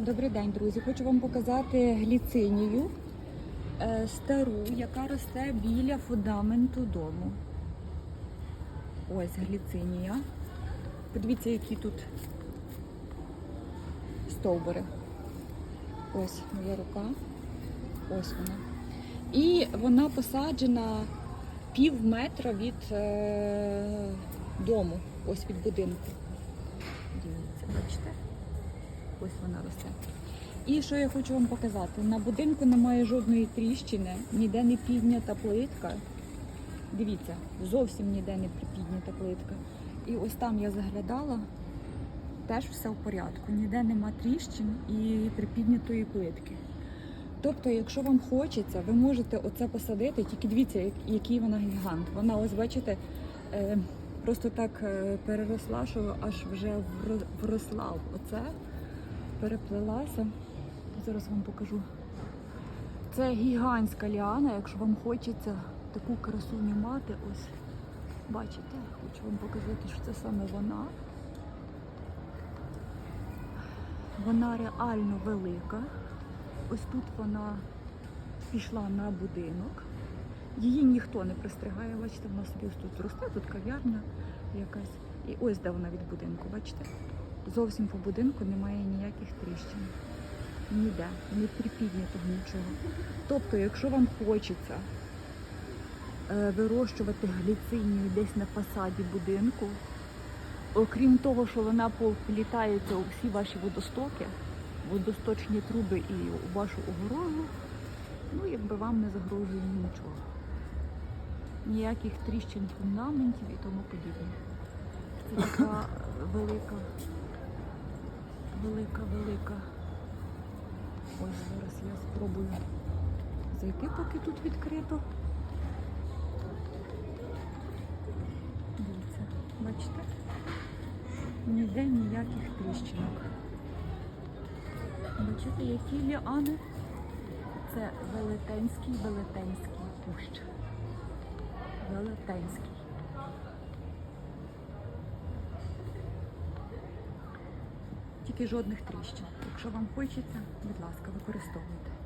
Добрий день, друзі. Хочу вам показати гліцинію е, стару, яка росте біля фундаменту дому. Ось гліцинія. Подивіться, які тут стовбури. Ось моя рука. Ось вона. І вона посаджена пів метра від е, дому, ось від будинку. Дивіться, бачите? Ось вона росте. І що я хочу вам показати? На будинку немає жодної тріщини, ніде не піднята плитка. Дивіться, зовсім ніде не піднята плитка. І ось там я заглядала, теж все в порядку. Ніде нема тріщин і припіднятої плитки. Тобто, якщо вам хочеться, ви можете оце посадити, тільки дивіться, який вона гігант. Вона, ось бачите, е, просто так е, переросла, що аж вже вросла оце переплелася. Зараз вам покажу. Це гігантська ліана, якщо вам хочеться таку красуню мати, ось бачите, хочу вам показати, що це саме вона. Вона реально велика. Ось тут вона пішла на будинок. Її ніхто не пристригає, бачите, вона собі ось тут росте, тут кав'ярня якась. І ось де вона від будинку, бачите? Зовсім по будинку немає ніяких тріщин. Ніде, не припіднятого нічого. Тобто, якщо вам хочеться е, вирощувати гліцинію десь на фасаді будинку, окрім того, що вона поплітається у всі ваші водостоки, водосточні труби і у вашу огорожу, ну якби вам не загрожує нічого. Ніяких тріщин фундаментів і тому подібне. Це така велика, велика, велика. Ось зараз я спробую зайти, поки тут відкрито. Дивіться, бачите? Ніде ніяких тріщинок. Бачите, які ліани? Це велетенський, велетенський кущ. Велетенський. Тільки жодних тріщин. Якщо вам хочеться, будь ласка, використовуйте.